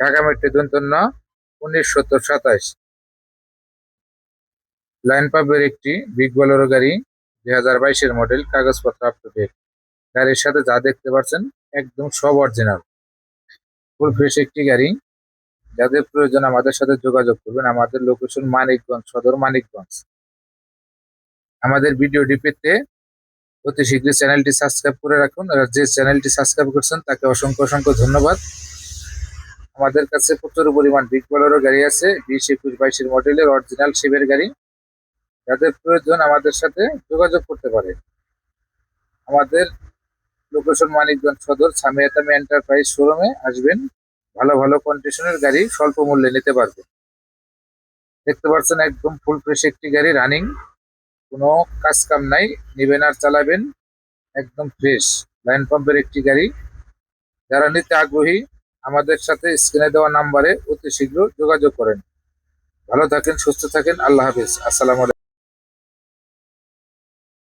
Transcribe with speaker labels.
Speaker 1: ঢাকা দন্তন্য উনিশ সত্তর সাতাশ। লাইন পাবের একটি বিগ বলেরো গাড়ি, দুই হাজার বাইশের মডেল, কাগজপত্র আপ টু ডেট গাড়ির সাথে যা দেখতে পাচ্ছেন একদম সব অরিজিনাল ফুল ফ্রেশ একটি গাড়ি। যাদের প্রয়োজন আমাদের সাথে যোগাযোগ করবেন, আমাদের লোকেশন মানিকগঞ্জ, সদর মানিকগঞ্জ। আমাদের ভিডিওটি পেতে অতি শীঘ্রই চ্যানেলটি সাবস্ক্রাইব করে রাখুন। আর যে চ্যানেলটি সাবস্ক্রাইব করছেন, তাকে অসংখ্য অসংখ্য ধন্যবাদ। আমাদের কাছে প্রচুর পরিমাণ বিগ বলেরও গাড়ি আছে, বিশ, একুশ, বাইশের মডেলের অরিজিনাল শিবের গাড়ি। যাদের প্রয়োজন আমাদের সাথে যোগাযোগ করতে পারে। আমাদের লোকেশন মানিকগঞ্জ সদর সামিয়াতামি এন্টারপ্রাইজ শোরুমে আসবেন। ভালো ভালো কন্ডিশনের গাড়ি স্বল্প মূল্যে নিতে পারবেন দেখতে পাচ্ছেন একদম ফুল ফ্রেশ একটি গাড়ি রানিং কোনো কাজ কাম নাই, নেবেন আর চালাবেন। একদম ফ্রেশ লাইন পাম্পের একটি গাড়ি। যারা নিতে আগ্রহী আমাদের সাথে স্ক্রিনে দেওয়া নাম্বারে অতি শীঘ্র যোগাযোগ করেন। ভালো থাকেন, সুস্থ থাকেন, আল্লাহ হাফিজ। আসসালামু আলাইকুম।